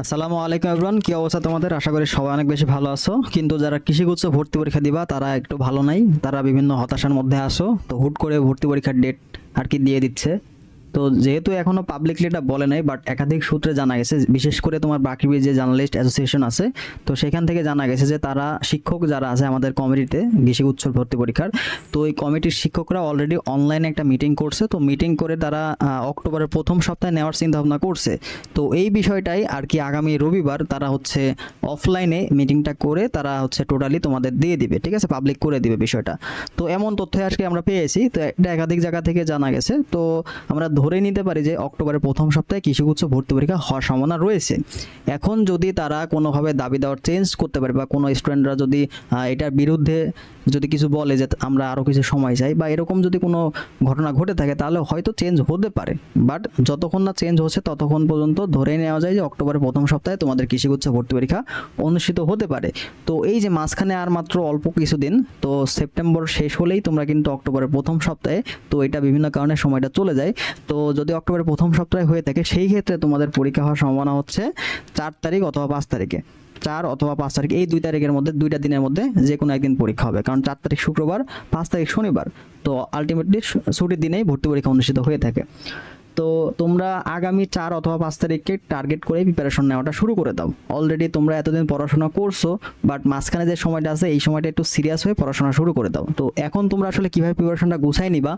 আসসালামু আলাইকুম এভরান কী অবস্থা তোমাদের? আশা করি সবাই অনেক বেশি ভালো আছো। কিন্তু যারা কৃষিগুচ্ছ ভর্তি পরীক্ষা দিবা, তারা একটু ভালো নাই। তারা বিভিন্ন হতাশার মধ্যে আসো তো হুট করে ভর্তি পরীক্ষার ডেট আর কি দিয়ে দিচ্ছে। তো যেহেতু এখনও পাবলিকলি এটা বলে নাই বাট একাধিক সূত্রে জানা গেছে, বিশেষ করে তোমার বাকিবি যে জার্নালিস্ট অ্যাসোসিয়েশন আছে, তো সেখান থেকে জানা গেছে যে তারা শিক্ষক যারা আছে আমাদের কমিটিতে কৃষি উচ্চ ভর্তি পরীক্ষার, তো ওই কমিটির শিক্ষকরা অলরেডি অনলাইনে একটা মিটিং করছে, তো মিটিং করে তারা অক্টোবরের প্রথম সপ্তাহে নেওয়ার চিন্তা ভাবনা করছে। তো এই বিষয়টাই আর কি আগামী রবিবার তারা হচ্ছে অফলাইনে মিটিংটা করে তারা হচ্ছে টোটালি তোমাদের দিয়ে দিবে, ঠিক আছে? পাবলিক করে দিবে বিষয়টা। তো এমন তথ্য আজকে আমরা পেয়েছি, তো এটা একাধিক জায়গা থেকে জানা গেছে। তো আমরা ধরে নিতে পারি যে অক্টোবরের প্রথম সপ্তাহে কৃষিগুচ্ছ ভর্তি পরীক্ষা হওয়ার সম্ভাবনা রয়েছে। এখন যদি তারা কোনোভাবে দাবি দেওয়ার চেঞ্জ করতে পারে বা কোনো স্টুডেন্টরা যদি এটার বিরুদ্ধে যদি কিছু বলে যে আমরা আরও কিছু সময় চাই বা এরকম যদি কোনো ঘটনা ঘটে থাকে তাহলে হয়তো চেঞ্জ হতে পারে। বাট যতক্ষণ না চেঞ্জ হচ্ছে ততক্ষণ পর্যন্ত ধরে নেওয়া যায় যে অক্টোবরের প্রথম সপ্তাহে তোমাদের কৃষিগুচ্ছ ভর্তি পরীক্ষা অনুষ্ঠিত হতে পারে। তো এই যে মাঝখানে আর মাত্র অল্প কিছুদিন, তো সেপ্টেম্বর শেষ হলেই তোমরা কিন্তু অক্টোবরের প্রথম সপ্তাহে, তো এটা বিভিন্ন কারণে সময়টা চলে যায়। তো যদি অক্টোবরের প্রথম সপ্তাহে হয়ে থাকে, সেই ক্ষেত্রে তোমাদের পরীক্ষা হওয়ার সম্ভাবনা হচ্ছে চার তারিখ অথবা পাঁচ তারিখে। চার অথবা পাঁচ তারিখ, এই দুই তারিখের মধ্যে, দুইটা দিনের মধ্যে যে কোনো একদিন পরীক্ষা হবে। কারণ চার তারিখ শুক্রবার, পাঁচ তারিখ শনিবার। তো আলটিমেটলি ছুটির দিনেই ভর্তি পরীক্ষা অনুষ্ঠিত হয়ে থাকে। তো তোমরা আগামী চার অথবা পাঁচ তারিখকে টার্গেট করে প্রিপারেশন নেওয়াটা শুরু করে দাও। অলরেডি তোমরা এতদিন পড়াশোনা করছ বাট মাঝখানে যে সময়টা আছে, এই সময়টা একটু সিরিয়াস হয়ে পড়াশোনা শুরু করে দাও। তো এখন তোমরা আসলে কীভাবে প্রিপারেশনটা গুছাই নিবা,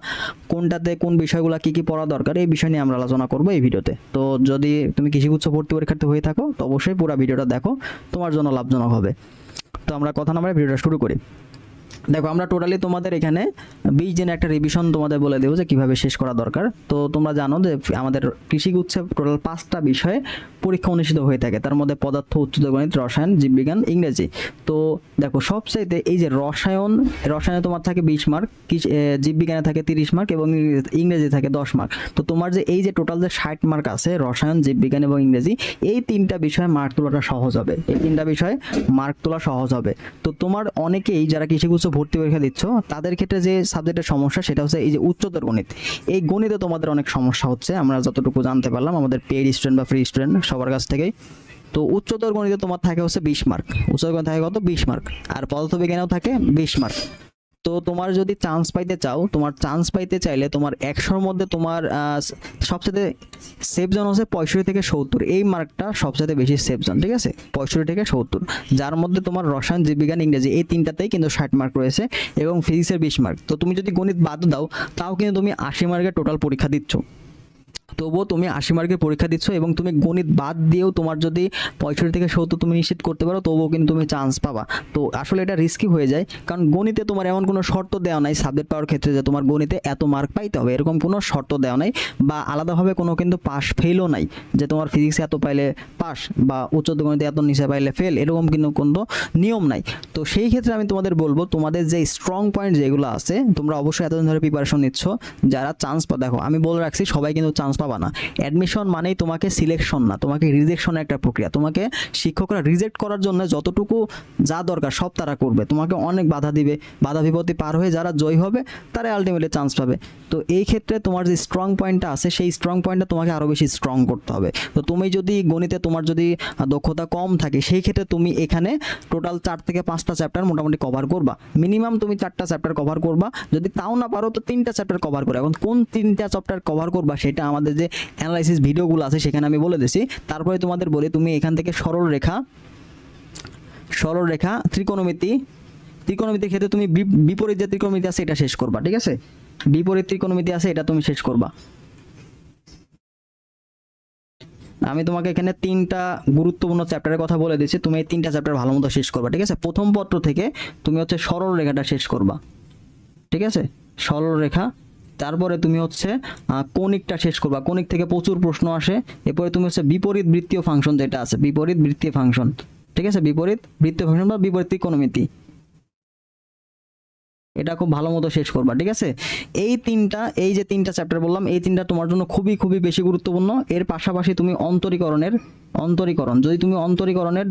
কোনটাতে কোন বিষয়গুলো কি কি পড়া দরকার, এই বিষয় নিয়ে আমরা আলোচনা করব এই ভিডিওতে। তো যদি তুমি কৃষিগুচ্ছ ভর্তি পরীক্ষার্থী হয়ে থাকো, তো অবশ্যই পুরো ভিডিওটা দেখো, তোমার জন্য লাভজনক হবে। তো আমরা কথা নাম্বারে ভিডিওটা শুরু করি। দেখো, আমরা টোটালি তোমাদের এখানে বিশ দিনের একটা রিভিশন তোমাদের বলে দেবো যে কীভাবে শেষ করা দরকার। তো তোমরা জানো যে আমাদের কৃষি গুচ্ছে টোটাল পাঁচটা বিষয়ে পরীক্ষা অনুষ্ঠিত হয়ে থাকে। তার মধ্যে পদার্থ উচ্চতর গণিত, রসায়ন, জীববিজ্ঞান, ইংরেজি। তো দেখো, সবচাইতে এই যে রসায়ন, রসায়নে তোমার থাকে বিশ মার্ক জীববিজ্ঞানে থাকে তিরিশ মার্ক এবং ইংরেজি থাকে দশ মার্ক তো তোমার যে এই যে টোটাল যে ষাট মার্ক আছে, রসায়ন, জীববিজ্ঞান এবং ইংরেজি, এই তিনটা বিষয়ে মার্ক তোলাটা সহজ হবে। এই তিনটা বিষয়ে মার্ক তোলা সহজ হবে। তো তোমার অনেকেই যারা কৃষিগুচ্ছ ভর্তি পরীক্ষা দিচ্ছ, তাদের ক্ষেত্রে যে সাবজেক্টের সমস্যা সেটা হচ্ছে এই যে উচ্চতর গণিত। এই গণিতে তোমাদের অনেক সমস্যা হচ্ছে, আমরা যতটুকু জানতে পারলাম, আমাদের পেড স্টুডেন্ট বা ফ্রি স্টুডেন্ট সবার কাছ থেকেই। তো উচ্চতর গণিতে তোমার থাকে হচ্ছে বিশ মার্ক উচ্চতর গণিত থাকে কত? বিশ মার্ক আর পদার্থবিজ্ঞানেও থাকে বিশ মার্ক তো তোমার যদি চান্স পাইতে চাও, তোমার চান্স পাইতে চাইলে তোমার একশোর মধ্যে তোমার সবচেয়ে সেফ জোন হচ্ছে পঁয়ষট্টি থেকে সত্তর। এই মার্কটা সবচেয়ে বেশি সেফ জোন ঠিক আছে? পঁয়ষট্টি থেকে সত্তর। যার মধ্যে তোমার রসায়ন, জীববিজ্ঞান, ইংরেজি, এই তিনটাতেই কিন্তু ষাট মার্ক রয়েছে এবং ফিজিক্সের বিশ মার্ক তো তুমি যদি গণিত বাদ দাও, তাও কিন্তু তুমি আশি মার্কের টোটাল পরীক্ষা দিচ্ছ। তবুও তুমি আশি মার্কের পরীক্ষা দিচ্ছ এবং তুমি গণিত বাদ দিয়েও তোমার যদি পঁয়ষট্টি থেকে সত্তর তুমি নিশ্চিত করতে পারো, তবুও কিন্তু তুমি চান্স পাবা। তো আসলে এটা রিস্কি হয়ে যায়, কারণ গণিতে তোমার এমন কোনো শর্ত দেওয়া নাই সাবজেক্ট পাওয়ার ক্ষেত্রে যে তোমার গণিতে এত মার্ক পাইতে হবে। এরকম কোনো শর্ত দেওয়া নাই বা আলাদাভাবে কোনো কিন্তু পাস ফেলও নাই যে তোমার ফিজিক্সে এত পাইলে পাস বা উচ্চতর গণিতে এত নিচে পাইলে ফেল এরকম কিন্তু কোনো নিয়ম নাই। তো সেই ক্ষেত্রে আমি তোমাদের বলব, তোমাদের যে স্ট্রং পয়েন্ট যেগুলো আছে, তোমরা অবশ্যই এতদিন ধরে প্রিপারেশন নিচ্ছ। যারা চান্স পা দেখো, আমি বলে রাখছি, সবাই কিন্তু চান্স পাবা না। অ্যাডমিশন মানেই তোমাকে সিলেকশন না, তোমাকে রিজেকশনের একটা প্রক্রিয়া। তোমাকে শিক্ষকরা রিজেক্ট করার জন্য যতটুকু যা দরকার সব তারা করবে। তোমাকে অনেক বাধা দিবে, বাধা বিপত্তি পার হয়ে যারা জয় হবে, তারা আলটিমেটলি চান্স পাবে। তো এই ক্ষেত্রে তোমার যে স্ট্রং পয়েন্টটা আছে, সেই স্ট্রং পয়েন্টটা তোমাকে আরও বেশি স্ট্রং করতে হবে। তো তুমি যদি গণিতে তোমার যদি দক্ষতা কম থাকে, সেই ক্ষেত্রে তুমি এখানে টোটাল চার থেকে পাঁচটা চ্যাপ্টার মোটামুটি কভার করবা। মিনিমাম তুমি চারটা চ্যাপ্টার কভার করবা। যদি তাও না পারো, তো তিনটা চ্যাপ্টার কভার করে। এখন কোন তিনটা চ্যাপ্টার কভার করবা, সেটা আমাদের যে অ্যানালাইসিস ভিডিওগুলো আছে, সেখানে আমি বলে দিছি। তারপরে তোমাদের বলি, তুমি এখান থেকে সরল রেখা সরল রেখা, ত্রিকোণমিতি, ত্রিকোণমিতির ক্ষেত্রে তুমি বিপরীত যে ত্রিকোণমিতি আছে, এটা শেষ করবা, ঠিক আছে? বিপরীত ত্রিকোণমিতি আছে, এটা তুমি শেষ করবা। আমি তোমাকে এখানে তিনটা গুরুত্বপূর্ণ চ্যাপ্টারের কথা বলে দিচ্ছি তুমি এই তিনটা চ্যাপ্টার ভালো মতো শেষ করবা, ঠিক আছে? প্রথম পত্র থেকে তুমি হচ্ছে সরল রেখাটা শেষ করবা, ঠিক আছে? সরল রেখা তারপরে তুমি হচ্ছে কণিকটা শেষ করবা। কণিক থেকে প্রচুর প্রশ্ন আসে। এরপরে তুমি হচ্ছে বিপরীত বৃত্তীয় ফাংশন যেটা আছে, বিপরীত বৃত্তীয় ফাংশন। ঠিক আছে? বিপরীত বৃত্তীয় ফাংশন বা বিপরীত ত্রিকোণমিতি। এটা খুব ভালো মতো শেষ করবা, ঠিক আছে? এই তিনটা, এই যে তিনটা চ্যাপ্টার বললাম, এই তিনটা তোমার জন্য খুবই খুবই বেশি গুরুত্বপূর্ণ। এর পাশাপাশি তুমি অন্তরীকরণের, অন্তরীকরণ। যদি তুমি অন্তরীকরণের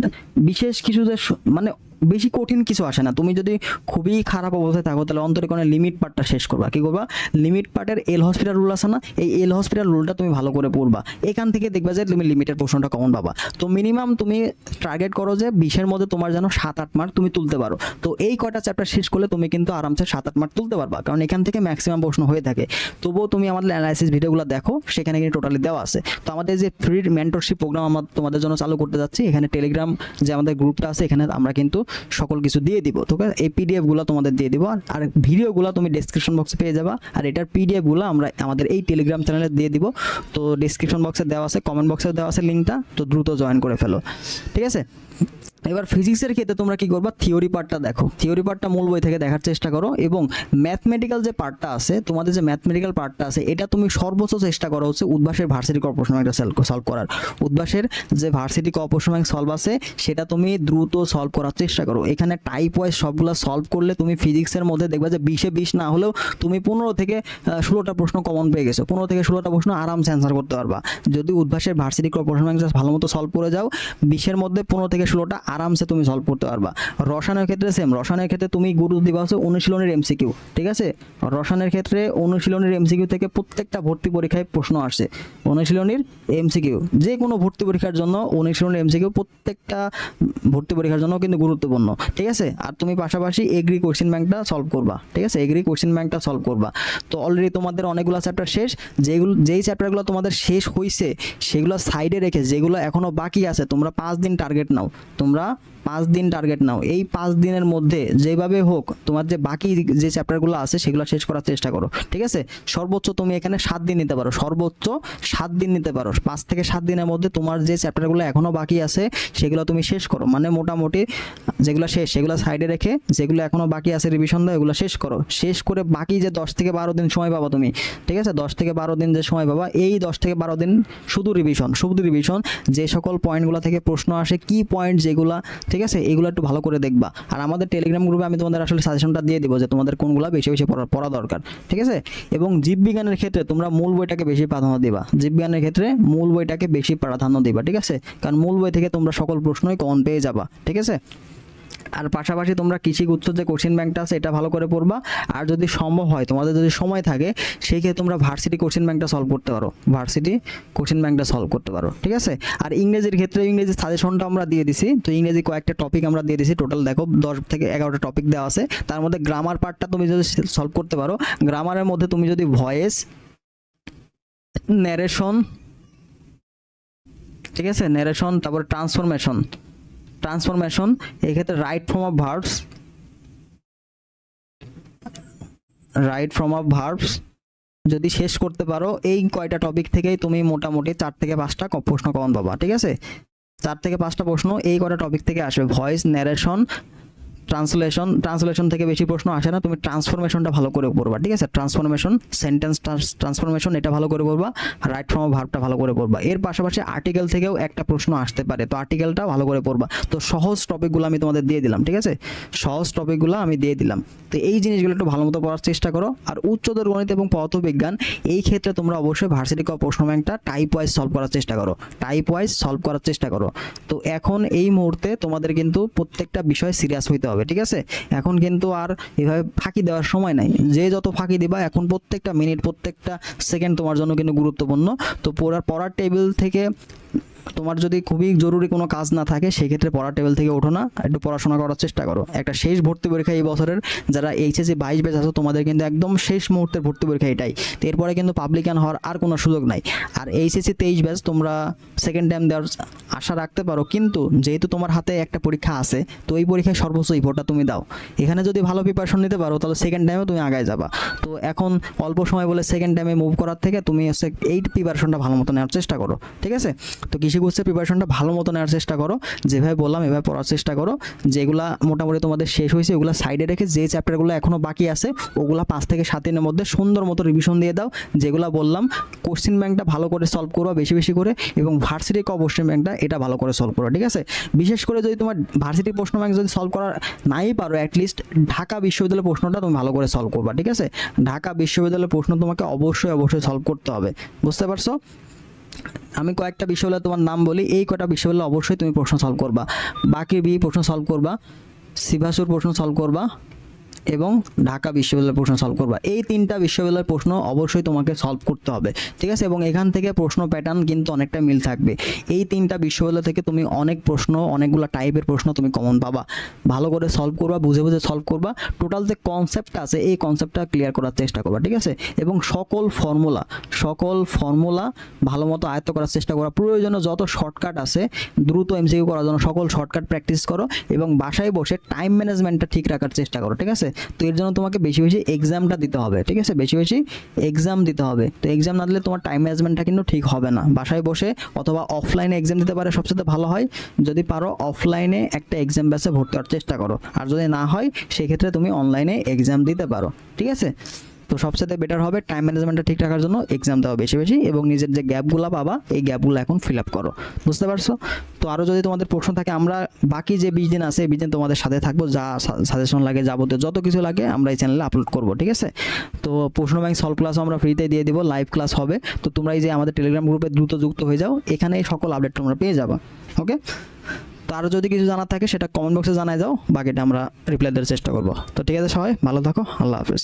বিশেষ কিছু যে মানে বেশি কঠিন কিছু আসে না। তুমি যদি খুবই খারাপ অবস্থায় থাকো, তাহলে অন্তরীকরণের লিমিট পার্টটা শেষ করবা। কি করবা? লিমিট পার্টের এল হসপিটাল রুল আছে না? এই এল হসপিটাল রুলটা তুমি ভালো করে পড়বা। এখান থেকে দেখবা যে তুমি লিমিটের প্রশ্নটা কমন পাবা। তো মিনিমাম তুমি টার্গেট করো যে বিশের মধ্যে তোমার যেন সাত আট মার্ক তুমি তুলতে পারো। তো এই কয়টা চ্যাপ্টার শেষ করলে তুমি কিন্তু আরামসে সাত আট মার্ক তুলতে পারবা। কারণ এখান থেকে ম্যাক্সিমাম প্রশ্ন হয়ে থাকে। তবুও তুমি আমাদের অ্যানালাইসিস ভিডিওগুলো দেখো, সেখানে কিন্তু টোটালি দেওয়া আছে। তো আমাদের যে ফ্রি মেন্টরশিপ প্রোগ্রাম আমরা তোমাদের জন্য চালু করতে যাচ্ছি, এখানে টেলিগ্রাম যে আমাদের গ্রুপটা আছে, এখানে আমরা কিন্তু সকল কিছু দিয়ে দিব, তো এই পিডিএফগুলো তোমাদের দিয়ে দিব। আর- আর ভিডিওগুলো তুমি ডেসক্রিপশন বক্সে পেয়ে যাবা। আর এটার পিডিএফগুলো আমরা আমাদের এই টেলিগ্রাম চ্যানেলে দিয়ে দিব। তো ডেসক্রিপশন বক্সে দেওয়া আছে কমেন্ট বক্সে দেওয়া আছে লিঙ্কটা তো দ্রুত জয়েন করে ফেলো। ঠিক আছে? এবার ফিজিক্সের ক্ষেত্রে তোমরা কি করবা? থিওরি পার্টটা দেখো। থিওরি পার্টটা মূল বই থেকে দেখার চেষ্টা করো এবং ম্যাথমেটিক্যাল যে পার্টটা আছে, তোমাদের যে ম্যাথমেটিক্যাল পার্টটা আছে, এটা তুমি সর্বোচ্চ চেষ্টা করো হচ্ছে উদ্ভাসের ভার্সিটি কর্পোরেশন একটা সলভ করার। উদ্ভাসের যে ভার্সিটি কর্পোরেশন সলভ আছে, সেটা তুমি দ্রুত সলভ করার চেষ্টা করো। এখানে টাইপ ওয়াইজ সবগুলো সলভ করলে তুমি ফিজিক্সের মধ্যে দেখবে যে বিশে বিশ না হলেও তুমি পনেরো থেকে ষোলোটা প্রশ্ন কমন পেয়ে গেছো। পনেরো থেকে ষোলোটা প্রশ্ন আরামসে অ্যান্সার করতে পারবা। যদি উদ্ভাসের ভার্সিটি কর্পোরেশন ভালো মতো সলভ করে যাও, বিশের মধ্যে পনেরো থেকে ষোলোটা আরামসে তুমি সলভ করতে পারবা। রসায়নের ক্ষেত্রে সেম রসায়নের ক্ষেত্রে তুমি গুরুত্ব দিবা হচ্ছে অনুশীলনের এমসিকিউ ঠিক আছে? রসায়নের ক্ষেত্রে অনুশীলনের এমসিকিউ থেকে প্রত্যেকটা ভর্তি পরীক্ষায় প্রশ্ন আসে অনুশীলনীর এমসিকিউ যে কোনো ভর্তি পরীক্ষার জন্য অনুশীলনের এমসিকিউ প্রত্যেকটা ভর্তি পরীক্ষার জন্য কিন্তু গুরুত্বপূর্ণ, ঠিক আছে? আর তুমি পাশাপাশি এগ্রি কোশ্চেন ব্যাংকটা সলভ করবা, ঠিক আছে? এগ্রি কোশ্চেন ব্যাংকটা সলভ করবা। তো অলরেডি তোমাদের অনেকগুলো চ্যাপ্টার শেষ, যেগুলো, যেই চ্যাপ্টারগুলো তোমাদের শেষ হয়েছে সেগুলো সাইডে রেখে, যেগুলো এখনও বাকি আছে, তোমরা পাঁচ দিন টার্গেট নাও। তোমরা বন্ধুরা পাঁচ দিন টার্গেট নাও। এই পাঁচ দিনের মধ্যে যেভাবে হোক তোমার যে বাকি যে চ্যাপ্টারগুলো আছে সেগুলো শেষ করার চেষ্টা করো, ঠিক আছে? সর্বোচ্চ তুমি এখানে সাত দিন নিতে পারো। সর্বোচ্চ সাত দিন নিতে পারো। পাঁচ থেকে সাত দিনের মধ্যে তোমার যে চ্যাপ্টারগুলো এখনও বাকি আছে সেগুলো তুমি শেষ করো। মানে মোটামুটি যেগুলো শেষ, সেগুলো সাইডে রেখে যেগুলো এখনও বাকি আছে রিভিশন দাও, এগুলো শেষ করো। শেষ করে বাকি যে দশ থেকে বারো দিন সময় পাবা তুমি, ঠিক আছে? দশ থেকে বারো দিন যে সময় পাবা, এই দশ থেকে বারো দিন শুধু রিভিশন শুধু রিভিশন যে সকল পয়েন্টগুলো থেকে প্রশ্ন আসে, কি পয়েন্ট যেগুলা ঠিক আছে? এগুলো একটু ভালো করে দেখবা। আর আমাদের টেলিগ্রাম গ্রুপে আমি তোমাদের আসলে সাজেশনটা দিয়ে দিব যে তোমাদের কোনগুলো বেশি বেশি পড়া পড়া দরকার। ঠিক আছে? এবং জীববিজ্ঞানের ক্ষেত্রে তোমরা মূল বইটাকে বেশি প্রাধান্য দেবা। জীববিজ্ঞানের ক্ষেত্রে মূল বইটাকে বেশি প্রাধান্য দেবা। ঠিক আছে? কারণ মূল বই থেকে তোমরা সকল প্রশ্নই কমন পেয়ে যাবা। ঠিক আছে? আর পাশাপাশি তোমরা কৃষি গুচ্ছ যে কোশ্চেন ব্যাংকটা আছে, এটা ভালো করে পড়বা। আর যদি সম্ভব হয়, তোমাদের যদি সময় থাকে সেই ক্ষেত্রে তোমরা ভার্সিটি কোশ্চেন ব্যাংকটা সলভ করতে পারো। ভার্সিটি কোশ্চেন ব্যাংকটা সলভ করতে পারো, ঠিক আছে? আর ইংরেজির ক্ষেত্রে ইংরেজি সাজেশনটা আমরা দিয়ে দিছি। তো ইংরেজি কয়েকটা টপিক আমরা দিয়ে দিছি। টোটাল দেখো, দশ থেকে এগারোটা টপিক দেওয়া আছে। তার মধ্যে গ্রামার পার্টটা তুমি যদি সলভ করতে পারো গ্রামারের মধ্যে তুমি যদি ভয়েস ন্যারেশন ঠিক আছে? ন্যারেশন তারপরে ট্রান্সফরমেশন ট্রান্সফরমেশন, এক্ষেত্রে right form of verbs, right form of verbs, যদি শেষ করতে পারো, এই কয়টা টপিক থেকেই তুমি মোটামুটি চার থেকে পাঁচটা প্রশ্ন কমন পাবা, ঠিক আছে? চার থেকে পাঁচটা প্রশ্ন, এই কটা টপিক থেকে আসবে? ভয়েস ন্যারেশন ট্রান্সলেশন ট্রান্সলেশন থেকে বেশি প্রশ্ন আসে না, তুমি ট্রান্সফরমেশনটা ভালো করে পড়বা, ঠিক আছে? ট্রান্সফরমেশন, সেন্টেন্স ট্রান্সফরমেশন এটা ভালো করে পড়বা, রাইট ফর্ম ভার্বটা ভালো করে পড়বা। এর পাশাপাশি আর্টিকেল থেকেও একটা প্রশ্ন আসতে পারে, তো আর্টিকেলটা ভালো করে পড়বা। তো সহজ টপিকগুলো আমি তোমাদের দিয়ে দিলাম, ঠিক আছে? সহজ টপিকগুলো আমি দিয়ে দিলাম। তো এই জিনিসগুলো একটু ভালো মতো পড়ার চেষ্টা করো। আর উচ্চতর গণিত এবং পদার্থবিজ্ঞান, এই ক্ষেত্রে তোমরা অবশ্যই ভার্সিটি ক প্রশ্ন ব্যাংকটা টাইপ ওয়াইজ সলভ করার চেষ্টা করো। টাইপ ওয়াইজ সলভ করার চেষ্টা করো। তো এখন এই মুহূর্তে তোমাদের কিন্তু প্রত্যেকটা বিষয় সিরিয়াস হইতে হবে। ঠিক আছে? এখন কিন্তু আর এভাবে ফাঁকি দেওয়ার সময় নাই। যে যত ফাঁকি দেবা, এখন প্রত্যেকটা মিনিট প্রত্যেকটা সেকেন্ড তোমার জন্য কিন্তু গুরুত্বপূর্ণ। তো পড়ার পড়ার টেবিল থেকে তোমার যদি খুবই জরুরি কোনো কাজ না থাকে, সেক্ষেত্রে পড়ার টেবিল থেকে ওঠো না, একটু পড়াশোনা করার চেষ্টা করো। একটা শেষ ভর্তি পরীক্ষা এই বছরের, যারা এইচএসসি বাইশ ব্যাচ আছো, তোমাদের কিন্তু একদম শেষ মুহূর্তের ভর্তি পরীক্ষা এটাই। তো এরপরে কিন্তু পাবলিকান হওয়ার আর কোনো সুযোগ নাই। আর এইচএসসি তেইশ ব্যাচ তোমরা সেকেন্ড টাইম দেওয়ার আশা রাখতে পারো, কিন্তু যেহেতু তোমার হাতে একটা পরীক্ষা আছে, তো এই পরীক্ষায় সর্বোচ্চ ইফোর্টটা তুমি দাও। এখানে যদি ভালো প্রিপারেশন নিতে পারো, তাহলে সেকেন্ড টাইমেও তুমি আগায় যাবা। তো এখন অল্প সময় বলে সেকেন্ড টাইমে মুভ করার থেকে তুমি হচ্ছে এই প্রিপারেশনটা ভালো মতো নেওয়ার চেষ্টা করো, ঠিক আছে? তো কৃষি কোর্সের প্রিপারেশনটা ভালো মতো নেওয়ার চেষ্টা করো। যেভাবে বললাম, এভাবে পড়ার চেষ্টা করো। যেগুলা মোটামুটি তোমাদের শেষ হয়েছে, ওগুলো সাইডে রেখে যে চ্যাপ্টারগুলো এখনও বাকি আছে, ওগুলা পাঁচ থেকে সাত দিনের মধ্যে সুন্দর মতো রিভিশন দিয়ে দাও। যেগুলো বললাম কোশ্চিন ব্যাংকটা ভালো করে সলভ করো, বেশি বেশি করে, এবং ভার্সিটি ক কোশ্চিন ব্যাংকটা এটা ভালো করে সলভ করো, ঠিক আছে? বিশেষ করে যদি তোমার ভার্সিটি প্রশ্ন ব্যাংক যদি সলভ করা নাই পারো অ্যাটলিস্ট ঢাকা বিশ্ববিদ্যালয়ের প্রশ্নটা তুমি ভালো করে সলভ করবা, ঠিক আছে? ঢাকা বিশ্ববিদ্যালয়ের প্রশ্ন তোমাকে অবশ্যই অবশ্যই সলভ করতে হবে, বুঝতে পারছ? আমি কয়েকটা বিশ্ববিদ্যালয় তোমার নাম বলি। এই কটা বিশ্ববিদ্যালয় অবশ্যই তুমি প্রশ্ন সলভ করবা। বাকি বি প্রশ্ন সলভ করবা। সিভাসুর প্রশ্ন সলভ করবা। এবং ঢাকা বিশ্ববিদ্যালয়ের প্রশ্ন সলভ করবা। এই তিনটা বিশ্ববিদ্যালয়ের প্রশ্ন অবশ্যই তোমাকে সলভ করতে হবে, ঠিক আছে? এবং এখান থেকে প্রশ্ন প্যাটার্ন কিন্তু অনেকটা মিল থাকবে। এই তিনটা বিশ্ববিদ্যালয় থেকে তুমি অনেক প্রশ্ন, অনেকগুলো টাইপের প্রশ্ন তুমি কমন পাবা। ভালো করে সলভ করবা, বুঝে বুঝে সলভ করবা। টোটাল যে কনসেপ্ট আছে, এই কনসেপ্টটা ক্লিয়ার করার চেষ্টা করবা, ঠিক আছে? এবং সকল ফর্মুলা সকল ফর্মুলা ভালো মতো আয়ত্ত করার চেষ্টা করা প্রয়োজনে যত শর্টকাট আছে, দ্রুত এমসিকিউ করার জন্য সকল শর্টকাট প্র্যাকটিস করো এবং বাসায় বসে টাইম ম্যানেজমেন্টটা ঠিক রাখার চেষ্টা করো, ঠিক আছে? তো এর জন্য তোমাকে বেশি বেশি এক্সামটা দিতে হবে, ঠিক আছে? বেশি বেশি এক্সাম দিতে হবে। তো এক্সাম না দিলে তোমার টাইম ম্যানেজমেন্টটা কিন্তু ঠিক হবে না। বাসায় বসে অথবা অফলাইনে এক্সাম দিতে পারে, সবচেয়ে ভালো হয় যদি পারো অফলাইনে একটা এক্সাম ব্যাসে ভর্তি হওয়ার চেষ্টা করো। আর যদি না হয়, সেক্ষেত্রে তুমি অনলাইনে এক্সাম দিতে পারো, ঠিক আছে? তো সবচেয়ে বেটার হবে টাইম ম্যানেজমেন্টটা ঠিক রাখার জন্য এক্সাম দেওয়া বেশি বেশি এবং নিজের যে গ্যাপগুলো পাবা, এই গ্যাপগুলো এখন ফিল আপ করো। বুঝতে পারছ? তো আরও যদি তোমাদের প্রশ্ন থাকে, আমরা বাকি যে বিশ দিন আছে বিশ দিন তোমাদের সাথে থাকব, যা সাজেশন লাগে, যাবতীয় যত কিছু লাগে, আমরা এই চ্যানেলে আপলোড করব, ঠিক আছে? তো প্রশ্ন ব্যাংক সলভ ক্লাস আমরা ফ্রিতে দিয়ে দিব লাইভ ক্লাস হবে। তো তোমরা এই যে আমাদের টেলিগ্রাম গ্রুপে দ্রুত যুক্ত হয়ে যাও, এখানে সকল আপডেট তোমরা পেয়ে যাবা ওকে তো আরও যদি কিছু জানার থাকে, সেটা কমেন্ট বক্সে জানাই যাও, বাকিটা আমরা রিপ্লাই দেওয়ার চেষ্টা করব। তো ঠিক আছে সবাই, ভালো থাকো, আল্লাহ হাফেজ।